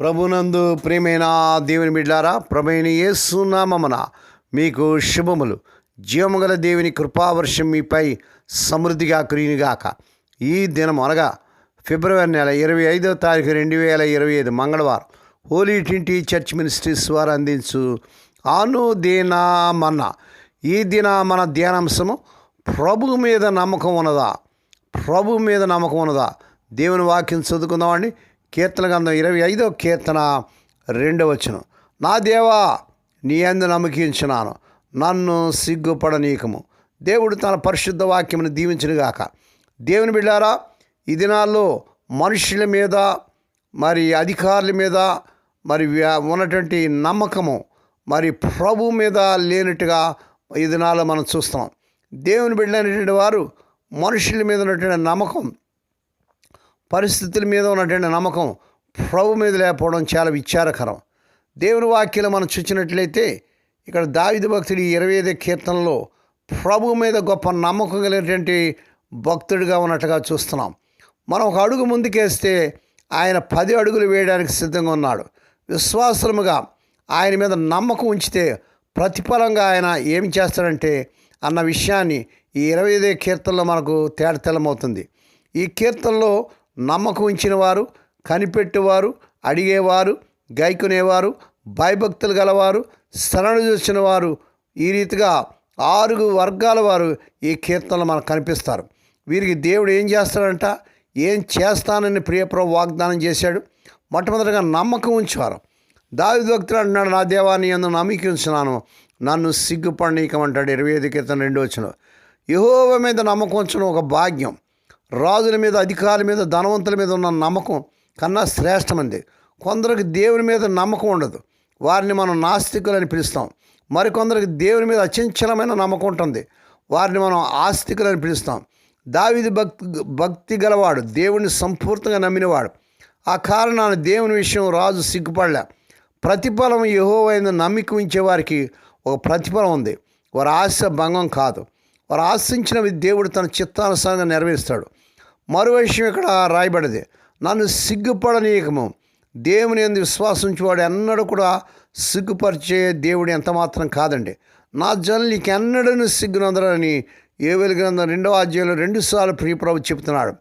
ప్రభునందు ప్రేమైన దేవుని బిడ్డారా ప్రభైన యేసునామమున మీకు శుభములు. జీవముగల దేవుని కృపావర్షం మీపై సమృద్ధిగా కురియునిగాక ఈ దినం అనగా ఫిబ్రవరి నెల ఇరవై ఐదో తారీఖు రెండు వేల ఇరవై ఐదు మంగళవారం హోలీ ట్వంటీ చర్చ్ మినిస్ట్రీస్ వారు అందించు అనుదినమన్న. ఈ దిన మన ధ్యానాంశము ప్రభు మీద నమ్మకం ఉన్నదా? ప్రభు మీద నమ్మకం ఉన్నదా? దేవుని వాక్యం చదువుకుందామండి. కీర్తన గంధం ఇరవై ఐదో కీర్తన రెండవచనం నా దేవా నీ అందు నమ్మకించినాను నన్ను సిగ్గుపడనీకము దేవుడు తన పరిశుద్ధ వాక్యమును దీవించినగాక. దేవుని బిడ్డారా ఈ దినాల్లో మనుషుల మీద మరి అధికారుల మీద మరి ఉన్నటువంటి నమ్మకము మరి ప్రభు మీద లేనట్టుగా ఈ దినాల్లో మనం చూస్తాం దేవుని బిడ్డలైనటువంటి వారు మనుషుల మీద ఉన్నటువంటి నమ్మకం పరిస్థితుల మీద ఉన్నటువంటి నమ్మకం ప్రభు మీద లేకపోవడం చాలా విచారకరం. దేవుని వాక్యాలు మనం చూసినట్లయితే ఇక్కడ దావిద భక్తుడి ఇరవై ఐదు కీర్తనలో ప్రభు మీద గొప్ప నమ్మకం కలిగినటువంటి భక్తుడిగా ఉన్నట్టుగా చూస్తున్నాం. మనం ఒక అడుగు ముందుకేస్తే ఆయన పది అడుగులు వేయడానికి సిద్ధంగా ఉన్నాడు. విశ్వాసముగా ఆయన మీద నమ్మకం ఉంచితే ప్రతిఫలంగా ఆయన ఏం చేస్తాడంటే అన్న విషయాన్ని ఈ ఇరవై ఐదే కీర్తనలో మనకు తేటతెల్లమవుతుంది ఈ కీర్తనలో నమ్మకం ఉంచిన వారు కనిపెట్టేవారు అడిగేవారు గైకునేవారు భయభక్తులు గలవారు శరణు చూసిన వారు ఈ రీతిగా ఆరుగు వర్గాల వారు ఈ కీర్తనలు మనకు కనిపిస్తారు. వీరికి దేవుడు ఏం చేస్తాడంట? ఏం చేస్తానని ప్రియప్రభు వాగ్దానం చేశాడు. మొట్టమొదటిగా నమ్మకం ఉంచేవారు. దావి భక్తులు అంటున్నాడు నా దేవాన్ని ఎందు నమ్మిక ఉంచున్నాను. నన్ను సిగ్గుపడనీకమంటాడు ఇరవై ఐదు కీర్తన రెండు వచ్చిన యహోవ మీద నమ్మకం ఉంచడం ఒక భాగ్యం. రాజుల మీద అధికారుల మీద ధనవంతుల మీద ఉన్న నమ్మకం కన్నా శ్రేష్టమంది. కొందరికి దేవుని మీద నమ్మకం ఉండదు. వారిని మనం నాస్తికులని పిలుస్తాం. మరికొందరికి దేవుని మీద అచంచలమైన నమ్మకం ఉంటుంది. వారిని మనం ఆస్తికులని పిలుస్తాం. దావిది భక్తి భక్తి గలవాడు దేవుణ్ణి సంపూర్తిగా నమ్మినవాడు. ఆ కారణాన దేవుని విషయం రాజు సిగ్గుపడలే. ప్రతిఫలం యహోవైన నమ్మిక ఉంచే వారికి ఒక ప్రతిఫలం ఉంది. వారి ఆశ భంగం కాదు. వారు ఆశించినవి దేవుడు తన చిత్తానుసారంగా నెరవేరుస్తాడు. మరో విషయం ఇక్కడ రాయబడింది. నన్ను సిగ్గుపడనీయకము. దేవుని ఎందు విశ్వాసించేవాడు ఎన్నడూ కూడా సిగ్గుపరిచే దేవుడు ఎంత మాత్రం కాదండి. నా జనులకి ఎన్నడూ సిగ్గునందరని ఏ వెలుగునంద రెండవ అధ్యాయంలో రెండుసార్లు ప్రియప్రభు చెబుతున్నాడు.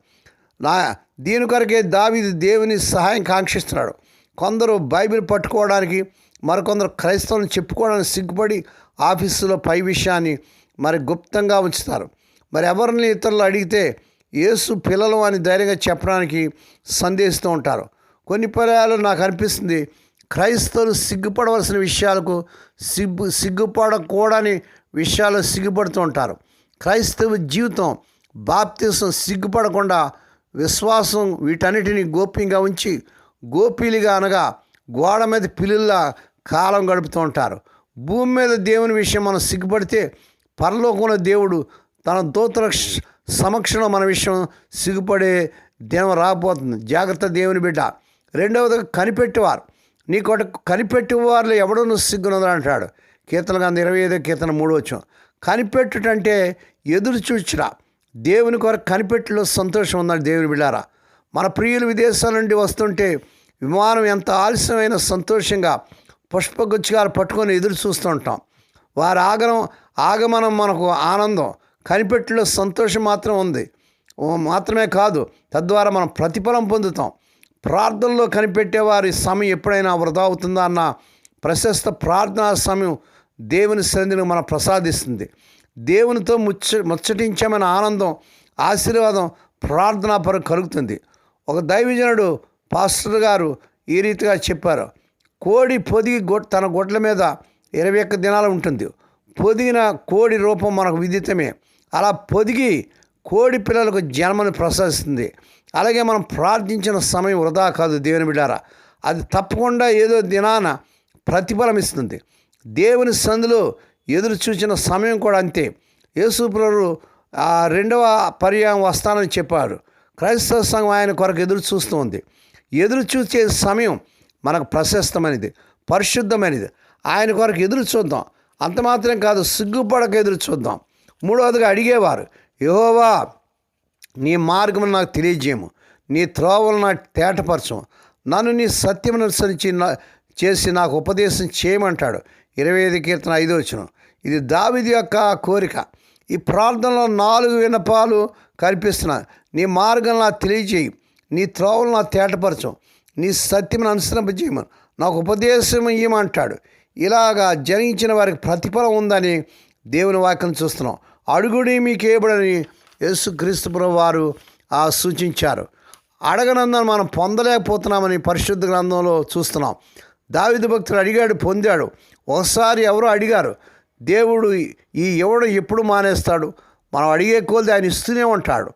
నా దీని కొరకే దావిది దేవుని సహాయం కాంక్షిస్తున్నాడు. కొందరు బైబిల్ పట్టుకోవడానికి మరికొందరు క్రైస్తవులను చెప్పుకోవడానికి సిగ్గుపడి ఆఫీసులో పై విషయాన్ని మరి గుప్తంగా ఉంచుతారు. మరి ఎవరిని ఇతరులు అడిగితే యేసు పిల్లలు అని ధైర్యంగా చెప్పడానికి సందేశిస్తూ ఉంటారు. కొన్ని పర్యాలు నాకు అనిపిస్తుంది. క్రైస్తవులు సిగ్గుపడవలసిన విషయాలకు సిగ్గు సిగ్గుపడకూడని విషయాలు సిగ్గుపడుతూ ఉంటారు. క్రైస్తవ జీవితం బాప్తీసం సిగ్గుపడకుండా విశ్వాసం వీటన్నిటిని గోప్యంగా ఉంచి గోపీలుగా అనగా గోడ మీద పిల్లుల్లా కాలం గడుపుతూ ఉంటారు. భూమి మీద దేవుని విషయం మనం సిగ్గుపడితే పరలోకంలో దేవుడు తన దూతల సమక్షంలో మన విషయం సిగ్గుపడే దినం రాబోతుంది. జాగ్రత్త దేవుని బిడ్డ. రెండవది కనిపెట్టేవారు. నీ కొట కనిపెట్టేవారు ఎవడో నువ్వు సిగ్గునదని అంటాడు. కీర్తన గంధ ఇరవై ఐదో కీర్తన మూడు వచ్చాం కనిపెట్టుటంటే ఎదురు చూచిరా. దేవుని కొరకు కనిపెట్టులో సంతోషం ఉందని దేవుని బిళ్ళారా మన ప్రియులు విదేశాల నుండి వస్తుంటే విమానం ఎంత ఆలస్యమైన సంతోషంగా పుష్పగుచ్చాలు పట్టుకొని ఎదురు చూస్తూ ఉంటాం. వారి ఆగమనం ఆగమనం మనకు ఆనందం. కనిపెట్టులో సంతోషం మాత్రం ఉంది. మాత్రమే కాదు తద్వారా మనం ప్రతిఫలం పొందుతాం. ప్రార్థనలో కనిపెట్టే వారి సమయం ఎప్పుడైనా వృధా అవుతుందా అన్న ప్రశస్త ప్రార్థనా సమయం దేవుని సన్నిధిని మనం ప్రసాదిస్తుంది. దేవునితో ముచ్చ ముచ్చటించామని ఆనందం ఆశీర్వాదం ప్రార్థనా పరం కలుగుతుంది. ఒక దైవజనుడు పాస్టర్ గారు ఈ రీతిగా చెప్పారు. కోడి పొదిగి గొ తన గొడ్ల మీద ఇరవై ఒక్క దినాలు ఉంటుంది. పొదిగిన కోడి రూపం మనకు విదితమే. అలా పొదిగి కోడి పిల్లలకు జన్మను ప్రసాదిస్తుంది. అలాగే మనం ప్రార్థించిన సమయం వృధా కాదు దేవుని బిడ్డారా. అది తప్పకుండా ఏదో దినాన ప్రతిఫలం ఇస్తుంది. దేవుని సందులో ఎదురు చూసిన సమయం కూడా అంతే. యేసుప్రభు ఆ రెండవ పర్యాయం వస్తానని చెప్పారు క్రైస్తవ సంఘం ఆయన కొరకు ఎదురు చూస్తూ ఉంది. ఎదురు చూసే సమయం మనకు ప్రశస్తమైనది పరిశుద్ధమైనది. ఆయన కొరకు ఎదురు చూద్దాం. అంత మాత్రం కాదు సిగ్గుపడక ఎదురు చూద్దాం. మూడవదిగా అడిగేవారు యహోవా నీ మార్గం నాకు తెలియజేయము నీ త్రోవలు నాకు తేటపరచము. నన్ను నీ సత్యమును అనుసరించి నా చేసి నాకు ఉపదేశం చేయమంటాడు. ఇరవై ఐదు కీర్తన ఐదో వచ్చిన ఇది దావిది యొక్క కోరిక. ఈ ప్రార్థనలో నాలుగు వినపాలు కల్పిస్తున్నా. నీ మార్గం నాకు తెలియజేయి. నీ త్రోవలు నాకు తేటపరచం. నీ సత్యమును అనుసరింపజేయమని. నాకు ఉపదేశం ఇవ్వమంటాడు ఇలాగా జనించిన వారికి ప్రతిఫలం ఉందని దేవుని వాక్యం చూస్తున్నాం. అడుగుడి మీకు ఏబడని యేసుక్రీస్తు వారు ఆ సూచించారు. అడగనందని మనం పొందలేకపోతున్నామని పరిశుద్ధ గ్రంథంలో చూస్తున్నాం. దావిద భక్తుడు అడిగాడు పొందాడు. ఒకసారి ఎవరో అడిగారు దేవుడు ఈ ఎవడు ఎప్పుడు మానేస్తాడు? మనం అడిగే కొలది ఆయన ఇస్తూనే ఉంటాడు.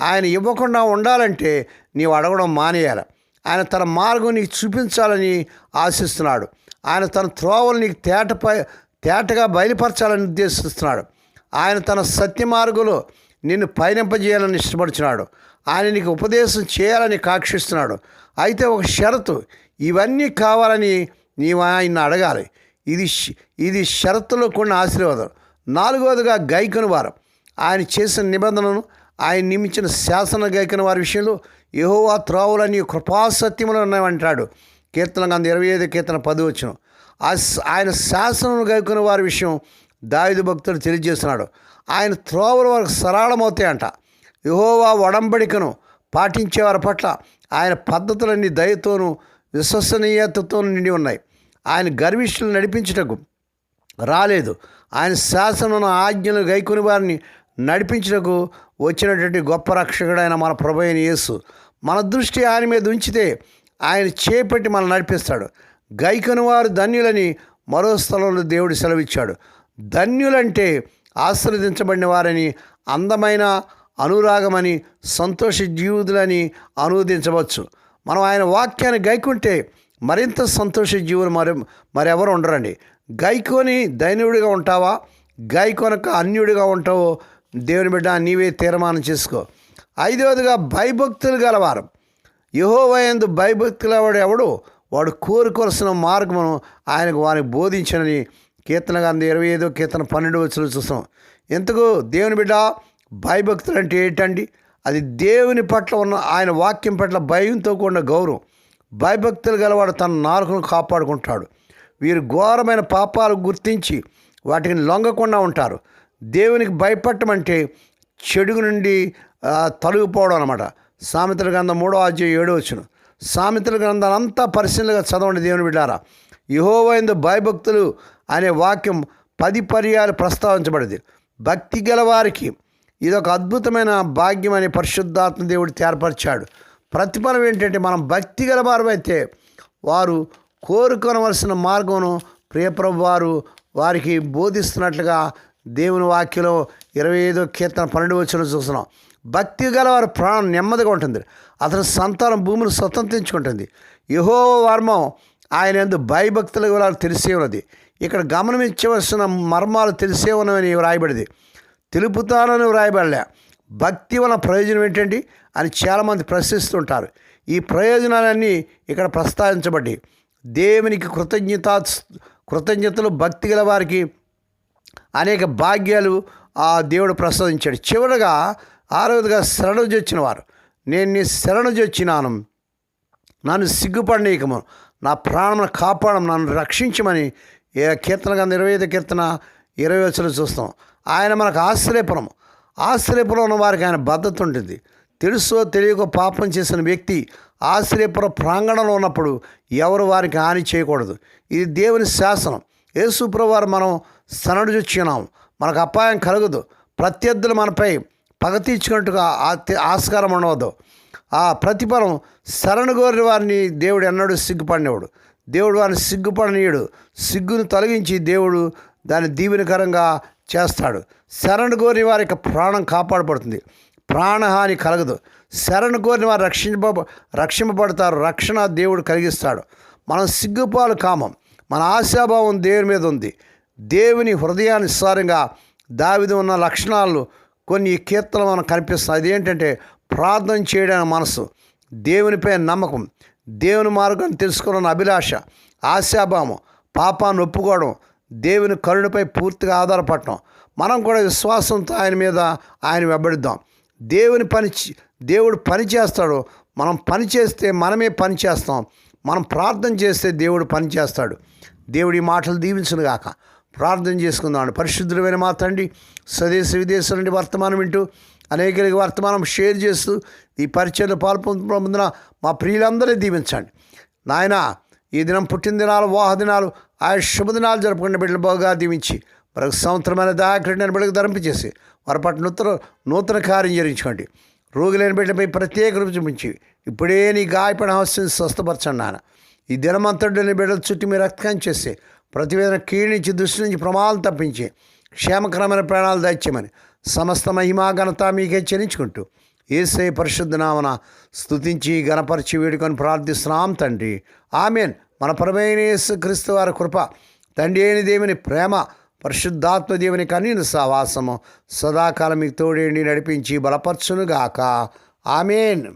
ఆయన ఇవ్వకుండా ఉండాలంటే నీవు అడగడం మానేయాలి. ఆయన తన మార్గం నీకు చూపించాలని ఆశిస్తున్నాడు. ఆయన తన త్రోవలు నీకు తేటపై తేటగా బయలుపరచాలని ఉద్దేశిస్తున్నాడు. ఆయన తన సత్య మార్గంలో నిన్ను పయనింపజేయాలని ఇష్టపడుచున్నాడు. ఆయన నీకు ఉపదేశం చేయాలని కాక్షిస్తున్నాడు. అయితే ఒక షరతు ఇవన్నీ కావాలని నీవు ఆయన అడగాలి. ఇది ఇది షరతులో కొన్ని ఆశీర్వాదం. నాలుగవదిగా గైకుని వారు. ఆయన చేసిన నిబంధనను ఆయన నియమించిన శాసన గైకుని వారి విషయంలో యహోవా త్రోవలని కృపాసత్యములు ఉన్నాయంటాడు కీర్తన గంధ ఇరవై ఐదు కీర్తన పది వచ్చిన ఆయన శాసనం గైకునే వారి విషయం దావిదు భక్తుడు తెలియజేస్తున్నాడు. ఆయన త్రోవల వారికి సరళమవుతాయంట. యహోవా ఒడంబడికను పాటించేవారి పట్ల ఆయన పద్ధతులన్నీ దయతోనూ విశ్వసనీయతతోనూ నిండి ఉన్నాయి. ఆయన గర్విష్ఠులు నడిపించుటకు రాలేదు. ఆయన శాసనం ఆజ్ఞలు గైకొని వారిని నడిపించుటకు వచ్చినటువంటి గొప్ప రక్షకుడైన మన ప్రభు అయిన యేసు. మన దృష్టి ఆయన మీద ఉంచితే ఆయన చేపట్టి మనం నడిపిస్తాడు. గైకొని వారు ధన్యులని మరో స్థలంలో దేవుడు సెలవిచ్చాడు. ధన్యులంటే ఆశీర్వదించబడిన వారని అందమైన అనురాగమని సంతోష జీవుదులని అనువదించవచ్చు. మనం ఆయన వాక్యాన్ని గైకుంటే మరింత సంతోష జీవులు మరి మరెవరు ఉండరండి. గైకోని దైన్యుడిగా ఉంటావా? గైకొనక అన్యుడిగా ఉంటావో? దేవుని బిడ్డ నీవే తీర్మానం చేసుకో. ఐదవదిగా భయభక్తులు గలవారు. యహోవయందు భయభక్తుల వాడు ఎవడు? వాడు కోరుకోవాల్సిన మార్గమును ఆయనకు వారికి బోధించనని కీర్తన గాంధీ ఇరవై ఐదో కీర్తన పన్నెండు వచ్చిన చూస్తాం. ఎందుకు? దేవుని బిడ్డ భయభక్తులు అంటే ఏంటండి? అది దేవుని పట్ల ఉన్న ఆయన వాక్యం పట్ల భయంతో కూడిన గౌరవం. భయభక్తులు గలవాడు తన నాలుకను కాపాడుకుంటాడు. వీరు ఘోరమైన పాపాలు గుర్తించి వాటిని లొంగకుండా ఉంటారు. దేవునికి భయపడటం చెడుగు నుండి ఆ, తొలగిపోవడం అనమాట సామెతల గంధం మూడో అధ్యాయం ఏడో వచ్చును సామెతల గ్రంథాలంతా పరిశీలనగా చదవండి దేవుని బిడ్డారా. యహోవైందు భయభక్తులు అనే వాక్యం పది పర్యాలు ప్రస్తావించబడింది. భక్తి గల వారికి ఇది ఒక అద్భుతమైన భాగ్యం అని పరిశుద్ధాత్మ దేవుడు ఏర్పరిచాడు ప్రతిఫలం ఏంటంటే మనం భక్తి గల వారైతే వారు కోరుకొనవలసిన మార్గమును ప్రియప్రభు వారు వారికి బోధిస్తున్నట్లుగా దేవుని వాక్యలో ఇరవై ఐదో కీర్తన పన్నెండు వచ్చిన చూస్తున్నాం. భక్తి గల వారి ప్రాణం నెమ్మదిగా ఉంటుంది. అతని సంతానం భూమిని స్వతంత్రించుకుంటుంది. యహో వర్మం ఆయన ఎందు భయభక్తుల వారు తెలిసే ఉన్నది. ఇక్కడ గమనించవలసిన మర్మాలు తెలిసే ఉన్నవని వ్రాయబడింది. తెలుపుతానని వ్రాయబడలే. భక్తి వలన ప్రయోజనం ఏంటండి అని చాలామంది ప్రశ్నిస్తుంటారు. ఈ ప్రయోజనాలన్నీ ఇక్కడ ప్రస్తావించబడి దేవునికి కృతజ్ఞత కృతజ్ఞతలు భక్తి గల వారికి అనేక భాగ్యాలు ఆ దేవుడు ప్రసాదించాడు. చివరగా ఆరోగ్యగా శరణు వచ్చిన వారు. నేను నీ శరణు చొచ్చినాను నన్ను సిగ్గుపడనీయకము. నా ప్రాణమును కాపాడం నన్ను రక్షించమని ఏ కీర్తన గంధ ఇరవై ఐదు కీర్తన ఇరవై వచ్చలు చూస్తాం. ఆయన మనకు ఆశ్రయపురం ఆశ్రయపురం ఉన్న వారికి ఆయన భద్రత ఉంటుంది. తెలుసో తెలియక పాపం చేసిన వ్యక్తి ఆశ్రయపుర ప్రాంగణంలో ఉన్నప్పుడు ఎవరు వారికి హాని చేయకూడదు. ఇది దేవుని శాసనం. యేసుప్రవారు మనం సనడు చూచున్నాం మనకు అపాయం కలగదు. ప్రత్యర్థులు మనపై పగ తీర్చుకున్నట్టుగా ఆస్కారం ఉండవద్దు. ఆ ప్రతిఫలం శరణు కోరిన వారిని దేవుడు ఎన్నడూ సిగ్గుపడినవాడు దేవుడు వారిని సిగ్గుపడనీయుడు. సిగ్గును తొలగించి దేవుడు దాన్ని దీవెనకరంగా చేస్తాడు. శరణు కోరిన వారి యొక్క ప్రాణం కాపాడబడుతుంది. ప్రాణహాని కలగదు. శరణు కోరిన వారు రక్షింప రక్షింపబడతారు. రక్షణ దేవుడు కలిగిస్తాడు. మనం సిగ్గుపాలు కామం. మన ఆశాభావం దేవుని మీద ఉంది. దేవుని హృదయానుసారంగా దావిది ఉన్న లక్షణాలు కొన్ని కీర్తనలు మనకు కనిపిస్తుంది అదేంటంటే ప్రార్థన చేయడానికి మనసు. దేవునిపై నమ్మకం. దేవుని మార్గం తెలుసుకోవాలన్న అభిలాష ఆశాభావం పాపాన్ని ఒప్పుకోవడం దేవుని కరుణపై పూర్తిగా ఆధారపడటం. మనం కూడా విశ్వాసంతో ఆయన మీద ఆయన వెంబడిద్దాం. దేవుని పని దేవుడు పని చేస్తాడు. మనం పని చేస్తే మనమే పని చేస్తాం. మనం ప్రార్థన చేస్తే దేవుడు పని చేస్తాడు. దేవుడి మాటలు దీవించును గాక ప్రార్థన చేసుకుందాం పరిశుద్ధులమైన మా తండ్రి స్వదేశ విదేశం నుండి వర్తమానం వింటూ అనేకరికి వర్తమానం షేర్ చేస్తూ ఈ పరిచయలో పాల్పొందున మా ప్రియులందరినీ దీవించండి. నాయన ఈ దినం పుట్టినదినాలు వాహ దినాలు ఆ శుభదినాలు జరుపుకునే బిడ్డలు బాగా దీవించి మరొక సంవత్సరమైన దాకడిన బిడ్డకు ధరింపచేసి వారి పట్ల నూతన నూతన కార్యం జరించుకోండి రోగులైన బిడ్డపై ప్రత్యేక రూపు చూపించి ఇప్పుడే నీ గాయపడిన హస్యం స్వస్థపరచండి నాన్న ఈ దినమంతటిని బిడ్డల చుట్టూ మీరు రక్తం చేసి ప్రతివేదన కీణించి దృష్టి నుంచి ప్రమాదం తప్పించి క్షేమకరమైన ప్రాణాలు దయచేయమని సమస్త మహిమా ఘనత మీకే చెల్లించుకుంటూ ఏసై పరిశుద్ధ నామన స్తుతించి గణపరిచి వేడుకొని ప్రార్థిస్తున్నాం తండ్రి. ఆమెన్. మన పరమైన యేసు క్రీస్తు వారి కృప తండ్రి అయిన దేవుని ప్రేమ పరిశుద్ధాత్మ దేవుని కనీన సహవాసము సదాకాలం మీకు తోడేండి నడిపించి బలపరచునుగాక. ఆమెన్.